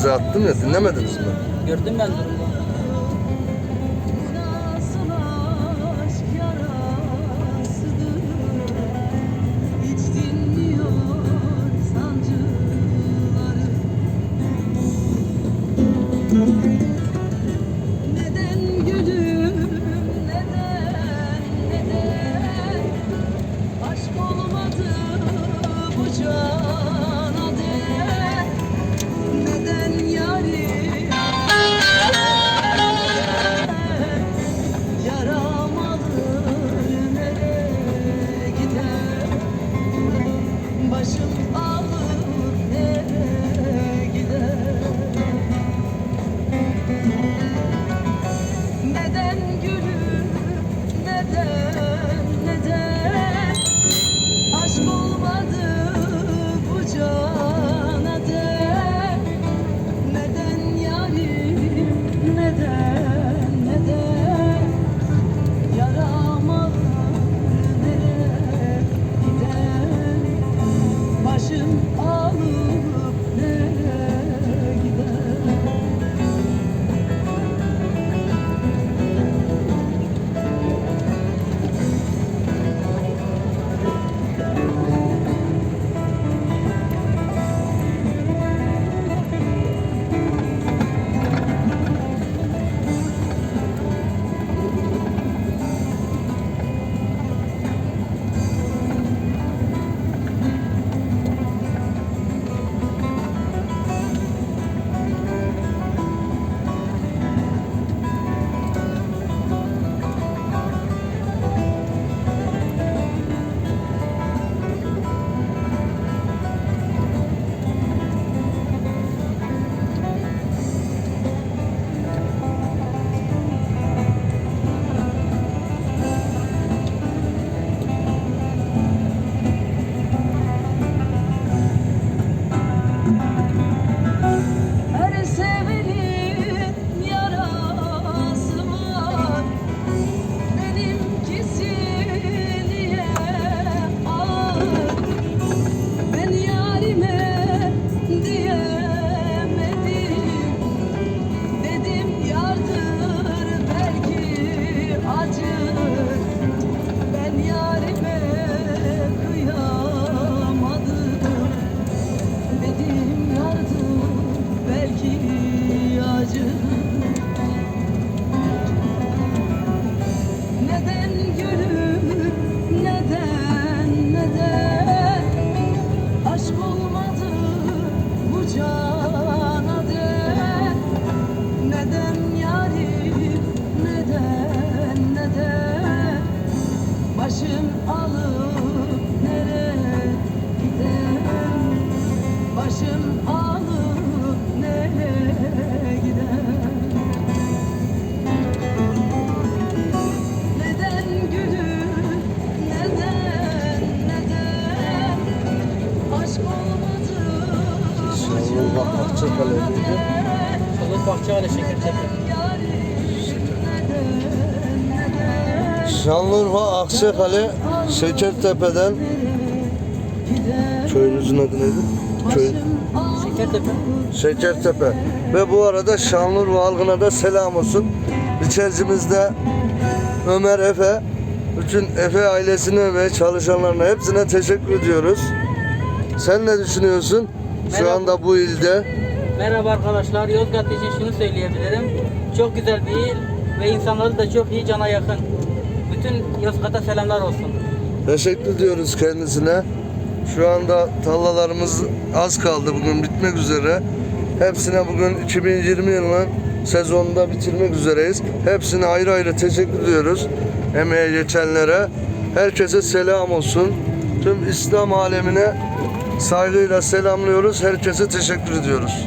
size attım ya dinlemediniz mi? Gördüm ben durumu. Nasıl aşk Neden neden? Aşk olmadı Akçakale'deydi. Çalık Bahçeali Şekertepe. Şanlıurfa Akçakale Şekertepe'den köyünüzün adı neydi? Köy Şekertepe. Şekertepe. Ve bu arada Şanlıurfa halkına da selam olsun. İçerimizde Ömer Efe, bütün Efe ailesine ve çalışanlarına hepsine teşekkür ediyoruz. Sen ne düşünüyorsun? Şu anda bu ilde. Merhaba arkadaşlar. Yozgat için şunu söyleyebilirim. Çok güzel bir il ve insanları da çok iyi cana yakın. Bütün Yozgat'a selamlar olsun. Teşekkür ediyoruz kendisine. Şu anda tallalarımız az kaldı bugün bitmek üzere. Hepsine bugün 2020 yılının sezonunda bitirmek üzereyiz. Hepsine ayrı ayrı teşekkür ediyoruz. Emeğe geçenlere. Herkese selam olsun. Tüm İslam alemine saygıyla selamlıyoruz. Herkese teşekkür ediyoruz.